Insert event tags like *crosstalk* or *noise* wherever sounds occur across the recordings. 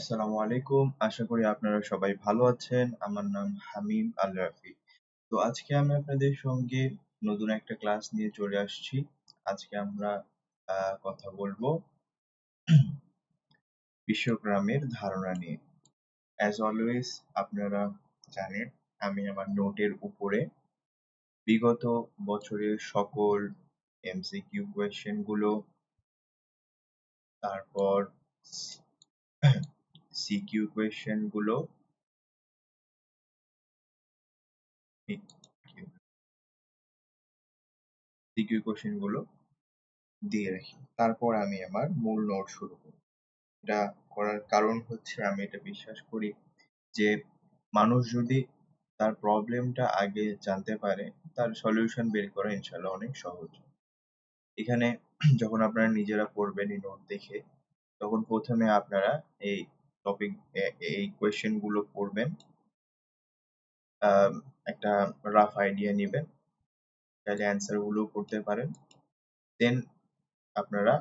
আসসালামু আলাইকুম। আশা করি আপনারা সবাই ভালো আছেন। আমার নাম হামিম আল রাফি তো আজকে আমি আপনাদের সঙ্গে নতুন একটা ক্লাস নিয়ে চলে আসছি। আজকে আমরা কথা বলব বিশ্বগ্রামের ধারণা নিয়ে। অ্যাজ অলওয়েজ আপনারা জানেন, আমি আমার নোটের উপরে বিগত বছরের সকল এমসিকিউ কোয়েশ্চেনগুলো, তারপর সিকিউ কোয়েশ্চেনগুলো। সিকিউ কোশ্চেনগুলো দিয়ে রাখি। তারপর আমি আমার মূল নোট শুরু করি এটা করার কারণ হচ্ছে আমি এটা বিশ্বাস করি যে মানুষ যদি তার প্রবলেমটা আগে জানতে পারে, তার সলিউশন বের করা ইনশাল্লাহ অনেক সহজ। এখানে যখন আপনারা নিজেরা পড়বেন এই নোট দেখে, তখন প্রথমে আপনারা এই টপিক এই কোয়েশ্চেনগুলো পড়বেন একটা রাফ আইডিয়া নেবেন। চাইলে অ্যান্সারগুলো করতে পারেন। দেন আপনারা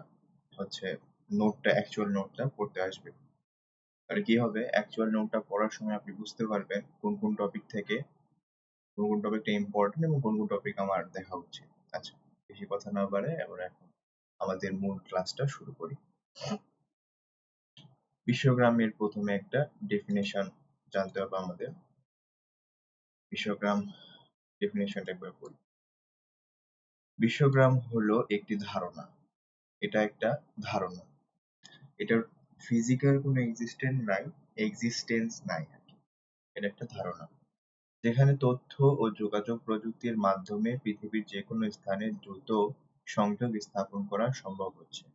হচ্ছে নোটটা অ্যাকচুয়াল নোটটা পড়তে আসবেন। তাহলে কি হবে? অ্যাকচুয়াল নোটটা পড়ার সময় আপনি বুঝতে পারবেন কোন কোন টপিক থেকে, কোন কোন টপিকটা ইম্পর্টেন্ট এবং কোন কোন টপিক আমার দেখা উচিত। আচ্ছা বেশি কথা না বাড়ে এবার এখন আমাদের মূল ক্লাসটা শুরু করি। বিশ্বগ্রামের প্রথমে একটা ডেফিনেশন জানতে হবে আমাদের। বিশ্বগ্রাম ডেফিনেশনটা একবার বলি বিশ্বগ্রাম হলো একটি ধারণা। এটা একটা ধারণা। এটার ফিজিক্যাল কোনো এক্সিস্টেন্স নাই এক্সিস্টেন্স নাই এটা একটা ধারণা। যেখানে তথ্য ও যোগাযোগ প্রযুক্তির মাধ্যমে পৃথিবীর যে কোনো স্থানে দ্রুত সংযোগ স্থাপন করা সম্ভব হচ্ছে।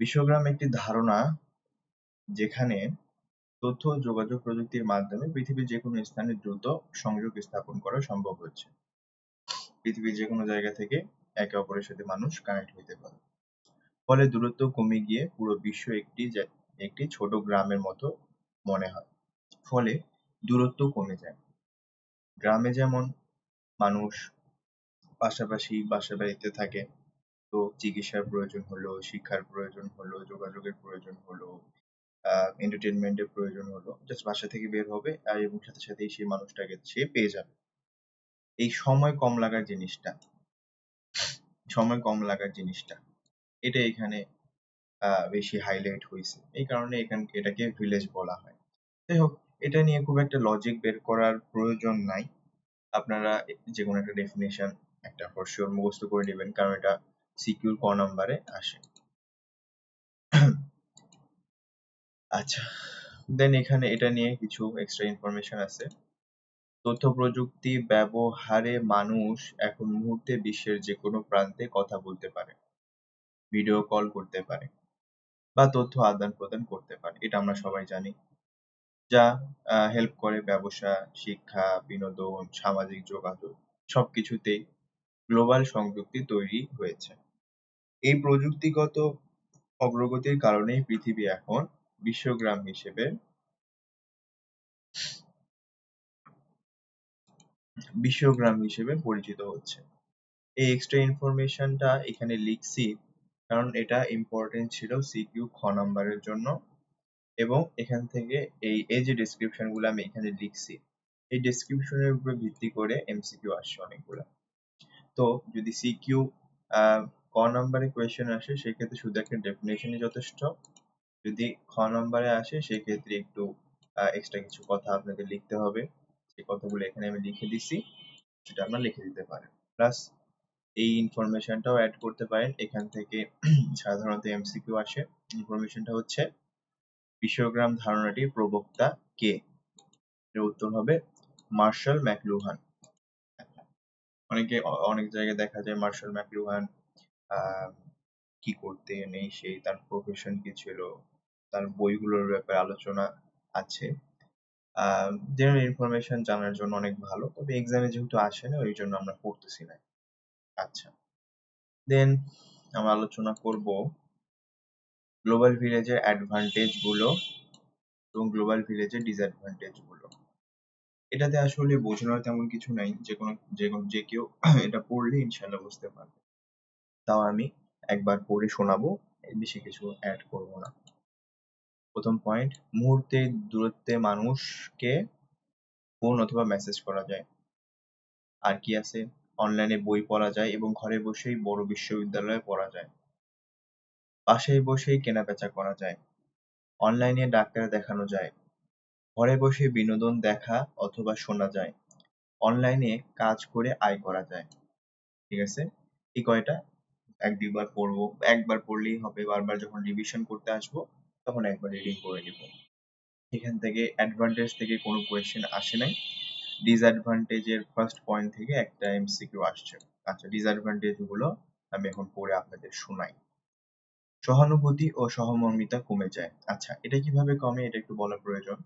বিশ্বগ্রাম একটি ধারণা যেখানে তথ্য ও যোগাযোগ প্রযুক্তির মাধ্যমে পৃথিবীর যে কোনো স্থানে দ্রুত সংযোগ স্থাপন করা সম্ভব হচ্ছে। পৃথিবীর যে কোনো জায়গা থেকে একে অপরের সাথে মানুষ কানেক্ট হতে পারে। ফলে দূরত্ব কমে গিয়ে পুরো বিশ্ব একটি একটি ছোট গ্রামের মতো মনে হয়। ফলে দূরত্ব কমে যায়। গ্রামে যেমন মানুষ পাশাপাশি বাসা বাড়িতে থাকে, তো চিকিৎসার প্রয়োজন হলো, শিক্ষার প্রয়োজন হলো, যোগাযোগের প্রয়োজন হলো এন্টারটেনমেন্টের প্রয়োজন হলো। জাস্ট বাসা থেকে বের হবে আর এবং সাথে সাথেই সেই মানুষটাকে সে পেয়ে যাবে। এই সময় কম লাগার জিনিসটা। সময় কম লাগার জিনিসটা। এটা এখানে বেশি হাইলাইট হয়েছে। এই কারণে এখানে, এটাকে ভিলেজ বলা হয়। যাই হোক, এটা নিয়ে খুব একটা লজিক বের করার প্রয়োজন নাই। আপনারা যে কোনো একটা ডেফিনেশন একটা ফর শিওর মুখস্থ করে নেবেন, কারণ এটা সিকিউর ক নাম্বারে আসে। আচ্ছা দেন এখানে এটা নিয়ে কিছু এক্সট্রা ইনফরমেশন আছে। তথ্য প্রযুক্তি ব্যবহারে মানুষ এখন মুহূর্তে বিশ্বের যে কোনো প্রান্তে কথা বলতে পারে ভিডিও কল করতে পারে, বা তথ্য আদান প্রদান করতে পারে, এটা আমরা সবাই জানি। যা হেল্প করে ব্যবসা, শিক্ষা, বিনোদন, সামাজিক যোগাযোগ, সবকিছুতেই গ্লোবাল সংযুক্তি তৈরি হয়েছে। এই প্রযুক্তিগত অগ্রগতির কারণেই পৃথিবী এখন বিশ্বগ্রাম হিসেবে। বিশ্বগ্রাম হিসেবে পরিচিত হচ্ছে। এই এক্সট্রা ইনফরমেশনটা এখানে লিখছি কারণ এটা ইম্পর্টেন্ট ছিল সিকিউ খ নাম্বারের জন্য এবং এখান থেকে এই এই যে ডেসক্রিপশনগুলো আমি এখানে লিখছি, এই ডেসক্রিপশনের উপরে ভিত্তি করে এমসিকিউ আসছে অনেকগুলো। তো যদি সিকিউ ক নম্বরে কোয়েশ্চেন আসে, সেক্ষেত্রে শুধু একটা ডেফিনেশনই যথেষ্ট। যদি খ নম্বরে আসে, সেক্ষেত্রে একটু এক্সট্রা কিছু কথা আপনাদের লিখতে হবে। সেই কথাগুলো এখানে আমি লিখে দিছি, সেটা আপনারা লিখে দিতে পারেন। প্লাস এই ইনফরমেশনটাও অ্যাড করতে পারেন। এখান থেকে *clears throat* সাধারণত এমসিকিউ আসে। ইনফরমেশনটা হচ্ছে, বিশ্বগ্রাম ধারণাটির প্রবক্তা কে? এর উত্তর হবে, মার্শাল ম্যাকলুহান। অনেকে অনেক জায়গায় দেখা যায় মার্শাল ম্যাকলুহান কি করতেন, এই সেই তার প্রফেশন কি ছিল? তার বইগুলোর ব্যাপারে আলোচনা আছে। জেনারেল ইনফরমেশন জানার জন্য অনেক ভালো। তবে এক্সামে যেহেতু আসে না, ওই জন্য আমরা পড়তেছি না। আচ্ছা। দেন আমরা আলোচনা করব গ্লোবাল ভিলেজের অ্যাডভান্টেজগুলো এবং গ্লোবাল ভিলেজের ডিসঅ্যাডভান্টেজগুলো। এটাতে আসলে বোঝানোর তেমন কিছু নাই। যে কোনো যে কোনো, যে কেউ এটা পড়লে ইনশাল্লাহ বুঝতে পারবে। তাও আমি একবার পড়ে শোনাবো বেশি কিছু অ্যাড করব না। প্রথম পয়েন্ট মুহূর্তের দূরত্বে মানুষকে ফোন অথবা মেসেজ করা যায়। আর কি আছে? অনলাইনে বই পড়া যায় এবং ঘরে বসেই বড় বিশ্ববিদ্যালয়ে পড়া যায়। বাসায় বসেই কেনাবেচা করা যায়। অনলাইনে ডাক্তার দেখানো যায়। ঘরে বসে বিনোদন দেখা অথবা শোনা যায়। অনলাইনে কাজ করে আয় করা যায়। ঠিক আছে? এই কয়টা? এক দুইবার পড়ব, একবার পড়লেই হবে। বারবার যখন রিভিশন করতে আসব তখন একবার রিডিং করে নিব। এখান থেকে অ্যাডভান্টেজ থেকে কোনো কোয়েশ্চেন আসে নাই। ডিসঅ্যাডভান্টেজের ফার্স্ট পয়েন্ট থেকে একটা এমসিকিউ আসছে। আচ্ছা ডিসঅ্যাডভান্টেজগুলো আমি এখন পড়ে আপনাদের শোনাই। সহানুভূতি ও সহমর্মিতা কমে যায়। আচ্ছা এটা কীভাবে কমে এটা একটু বলা প্রয়োজন।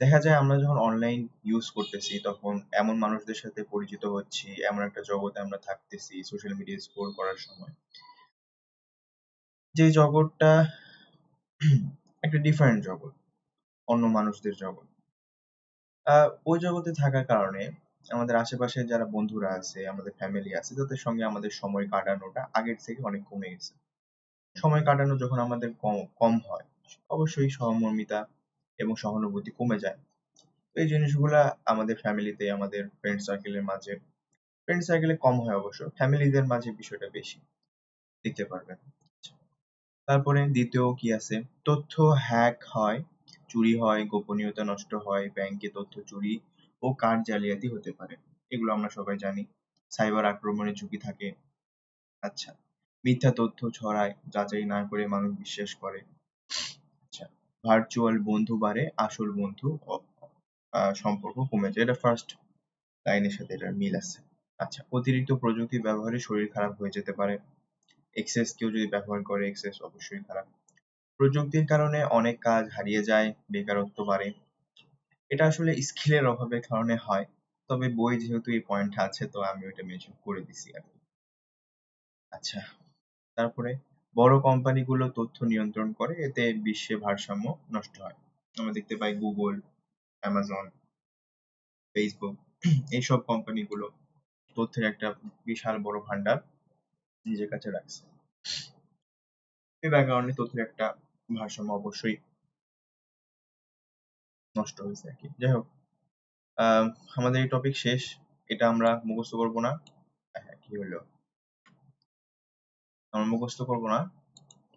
দেখা যায় আমরা যখন অনলাইন ইউজ করতেছি, তখন এমন মানুষদের সাথে পরিচিত হচ্ছি, এমন একটা জগতে আমরা থাকতেছি সোশ্যাল মিডিয়া স্ক্রোল করার সময়। যে জগৎটা *clears throat* একটা ডিফারেন্ট জগৎ, অন্য মানুষদের জগৎ। ওই জগতে থাকার কারণে আমাদের আশেপাশে যারা বন্ধুরা আছে, আমাদের ফ্যামিলি আছে, তাদের সঙ্গে আমাদের সময় কাটানোটা আগের থেকে অনেক কমে গেছে। সময় কাটানো যখন আমাদের কম কম হয়, অবশ্যই সহমর্মিতা এবং সহানুভূতি কমে যায়। এই জিনিসগুলা আমাদের ফ্যামিলিতে আমাদের ফ্রেন্ড সার্কেলের মাঝে ফ্রেন্ড সার্কেলে কম হয় অবশ্য ফ্যামিলিদের মাঝে বিষয়টা বেশি, দেখতে পারবেন। তারপরে দ্বিতীয় কি আছে? তথ্য হ্যাক হয়, চুরি হয়, গোপনীয়তা নষ্ট হয় ব্যাংকে তথ্য চুরি ও কার্ড জালিয়াতি হতে পারে। এগুলো আমরা সবাই জানি। সাইবার আক্রমণের ঝুঁকি থাকে। আচ্ছা মিথ্যা তথ্য ছড়ায়, যাচাই না করে মানুষ বিশ্বাস করে। আচ্ছা ভার্চুয়াল বন্ধু বাড়ে, আসল বন্ধু সম্পর্ক কমে যায়। এটা ফার্স্ট লাইনের সাথে এটার মিল আছে। আচ্ছা অতিরিক্ত প্রযুক্তি ব্যবহারে শরীর খারাপ হয়ে যেতে পারে। এক্সেস কেউ যদি ব্যবহার করে এক্সেস অবশ্যই খারাপ। প্রযুক্তির কারণে অনেক কাজ হারিয়ে যায়, বেকারত্ব বাড়ে। এটা আসলে স্কিলের অভাবের কারণে হয়, তবে বই যেহেতু এই পয়েন্টটা আছে, তো আমি ওইটা মেনশন করে দিছি আর কি। আচ্ছা তারপরে বড় কোম্পানিগুলো তথ্য নিয়ন্ত্রণ করে, এতে বিশ্বে ভারসাম্য নষ্ট হয়। আমরা দেখতে পাই গুগল অ্যামাজন ফেসবুক এইসব কোম্পানিগুলো তথ্যের একটা বিশাল বড় ভান্ডার নিজের কাছে রাখছে। এই কারণে তথ্যের একটা ভারসাম্য অবশ্যই নষ্ট হয়েছে আর কি। যাই হোক আমাদের এই টপিক শেষ। এটা আমরা মুখস্থ করব না। হ্যাঁ কি হলো? আমরা মুখস্থ করব না।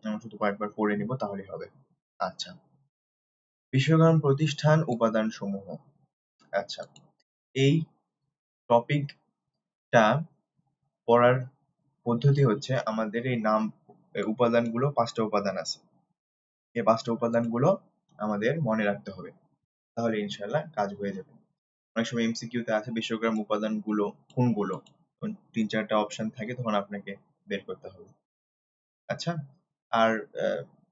আমরা শুধু কয়েকবার পড়ে নিব, তাহলেই হবে। আচ্ছা। বিশ্বগ্রাম প্রতিষ্ঠান উপাদান সমূহ আচ্ছা। এই টপিকটা পড়ার পদ্ধতি হচ্ছে আমাদের এই নাম উপাদানগুলো পাঁচটা উপাদান আছে। এই পাঁচটা উপাদানগুলো আমাদের মনে রাখতে হবে। তাহলে ইনশাল্লাহ কাজ হয়ে যাবে। অনেক সময় এমসিকিউতে আছে বিশ্বগ্রাম উপাদানগুলো, কোনগুলো? তিন চারটা অপশন থাকে, তখন আপনাকে বের করতে হবে। আচ্ছা আর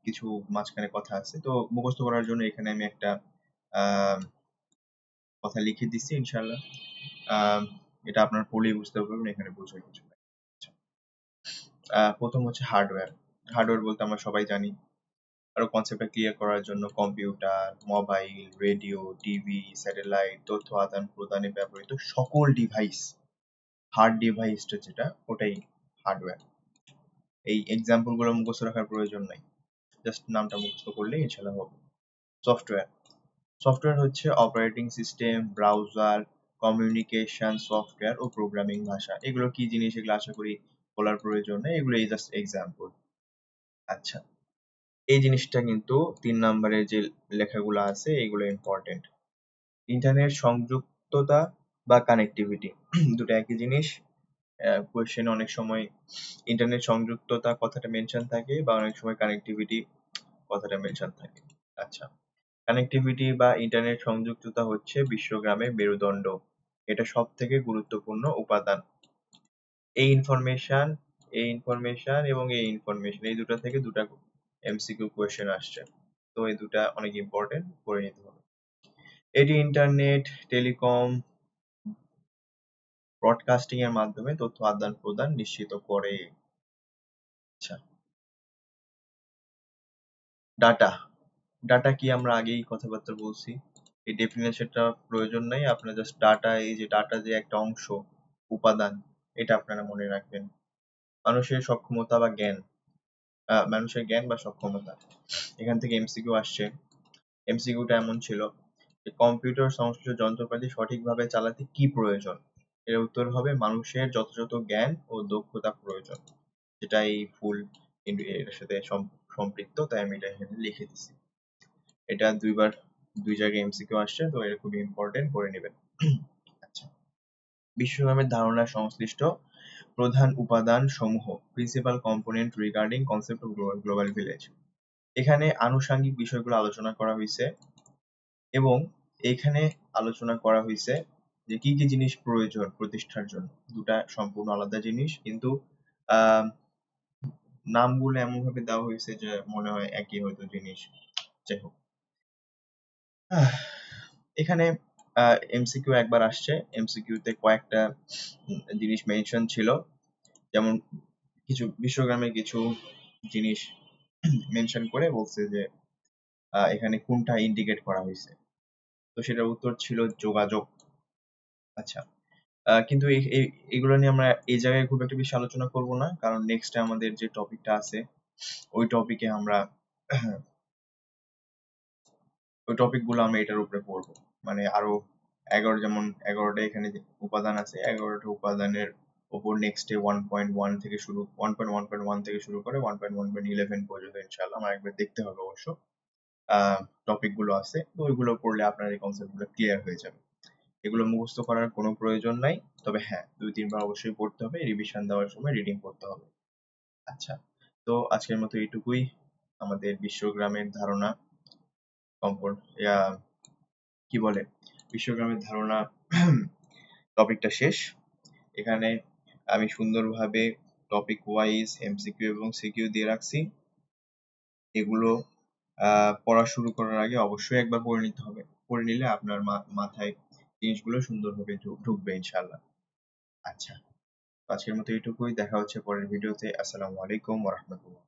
কিছু মাঝখানে কথা আছে। তো মুখস্থ করার জন্য এখানে আমি একটা কথা লিখে দিচ্ছি ইনশাল্লাহ এটা আপনার পড়লেই বুঝতে পারবেন, এখানে বুঝে কিছু। প্রথম হচ্ছে হার্ডওয়্যার হার্ডওয়্যার বলতে আমরা সবাই জানি। আরও কনসেপ্টটা ক্লিয়ার করার জন্য computer mobile radio TV satellite তথ্য আদান প্রদানে ব্যবহৃত সকল ডিভাইস হার্ড ডিভাইসটা যেটা, ওটাই হার্ডওয়্যার এই এক্সাম্পলগুলো মুখস্থ রাখার প্রয়োজন নাই। জাস্ট নামটা মুখস্থ করলেই ইনশাল্লাহ হবে। সফটওয়্যার সফটওয়্যার হচ্ছে operating system browser communication software ও প্রোগ্রামিং ভাষা। এগুলো কি জিনিস এগুলো আশা করি বলার প্রয়োজন নেই এগুলো জাস্ট এক্সাম্পল আচ্ছা এই জিনিসটা কিন্তু তিন নম্বরের যে লেখাগুলো আছে এগুলো ইম্পর্টেন্ট ইন্টারনেট সংযুক্ততা বা কানেক্টিভিটি *clears throat* দুটো একই জিনিস। কোয়েশ্চেনে অনেক সময় ইন্টারনেট সংযুক্ততা কথাটা মেনশন থাকে বা অনেক সময় কানেক্টিভিটি কথাটা মেনশন থাকে। আচ্ছা কানেক্টিভিটি বা ইন্টারনেট সংযুক্ততা হচ্ছে বিশ্বগ্রামের মেরুদণ্ড। এটা সব থেকে গুরুত্বপূর্ণ উপাদান। এই ইনফরমেশন এই ইনফরমেশন এবং এই ইনফরমেশন এই দুটো থেকে দুটা এমসিকিউ কোয়েশ্চেন আসছে। তো এই দুটা অনেক ইম্পর্টেন্ট করে নিতে হবে। এটি ইন্টারনেট টেলিকম ব্রডকাস্টিং এর মাধ্যমে তথ্য আদান প্রদান নিশ্চিত করে। আচ্ছা। ডাটা ডাটা কি আমরা আগেই কথাবার্তা বলছি? এই ডেফিনেশনটা প্রয়োজন নাই, আপনার জাস্ট ডাটা এই যে ডাটা যে একটা অংশ, উপাদান এটা আপনারা মনে রাখবেন। মানুষের সক্ষমতা বা জ্ঞান মানুষের জ্ঞান বা সক্ষমতা। এখান থেকে এমসিকিউ আসছে। এমসিকিউটা এমন ছিল যে কম্পিউটার সংশ্লিষ্ট যন্ত্রপাতি সঠিকভাবে চালাতে কি প্রয়োজন? এর উত্তর হবে মানুষের যথাযথ জ্ঞান ও দক্ষতা প্রয়োজন। যেটা এই ফুল এর সাথে সম- সম্পৃক্ত, তাই আমি এটা এখানে লিখে দিছি। এটা দুইবার, দুই জায়গায় এমসিকিউ আসছে, তো এটা খুবই ইম্পর্টেন্ট করে নেবেন। বিশ্বনামের ধারণা সংশ্লিষ্ট প্রধান উপাদান সমূহ principal component regarding concept of global village এখানে আনুষঙ্গিক বিষয়গুলো আলোচনা করা হয়েছে এবং এখানে আলোচনা করা হয়েছে যে কি কি জিনিস প্রয়োজন প্রতিষ্ঠার জন্য। দুটা সম্পূর্ণ আলাদা জিনিস, কিন্তু নামগুলো এমন ভাবে দেওয়া হয়েছে যে মনে হয় একই হয়তো জিনিস। যাই হোক। এখানে এমসিকিউ একবার আসছে। এমসিকিউতে কয়েকটা জিনিস মেনশন ছিল। যেমন কিছু বিশ্বগ্রামে কিছু জিনিস মেনশন করে বলছে যে এখানে কোনটা ইন্ডিকেট করা হয়েছে। তো সেটার উত্তর ছিল যোগাযোগ। আচ্ছা কিন্তু এগুলো নিয়ে আমরা এই জায়গায় খুব একটা বেশি আলোচনা করব না। কারণ নেক্সট আমাদের যে টপিকটা আছে, ওই টপিকে আমরা, ওই টপিকগুলো আমরা এটার উপরে পড়ব। মানে আরও এগারো যেমন এগারোটা এখানে উপাদান আছে, এগারোটা উপাদানের ওপর next day one point one থেকে শুরু one point one point one থেকে শুরু করে one point one point eleven পর্যন্ত ইনশাল্লাহ আমার একবার দেখতে হবে অবশ্য। টপিকগুলো আছে, তো ওইগুলো পড়লে আপনার এই কনসেপ্টগুলো ক্লিয়ার হয়ে যাবে। এগুলো মুখস্থ করার কোনো প্রয়োজন নাই, তবে হ্যাঁ দুই তিনবার অবশ্যই পড়তে হবে রিভিশন দেওয়ার সময় রিডিং করতে হবে। আচ্ছা তো আজকের মতো এইটুকুই। আমাদের বিশ্বগ্রামের ধারণা কম্পোর কি বলে? বিশ্বগ্রামের ধারণা টপিকটা শেষ। এখানে আমি সুন্দরভাবে টপিক ওয়াইজ এমসিকিউ এবং সিকিউ দিয়ে রাখছি। এগুলো পড়া শুরু করার আগে অবশ্যই একবার পড়ে নিতে হবে। পড়ে নিলে আপনার মাথায় জিনিসগুলো সুন্দরভাবে ঢুক- ঢুকবে ইনশাল্লাহ আচ্ছা আজকের মতো এইটুকুই। দেখা হচ্ছে পরের ভিডিওতে। আসসালামু আলাইকুম ওয়া রাহমাতুল্লাহ।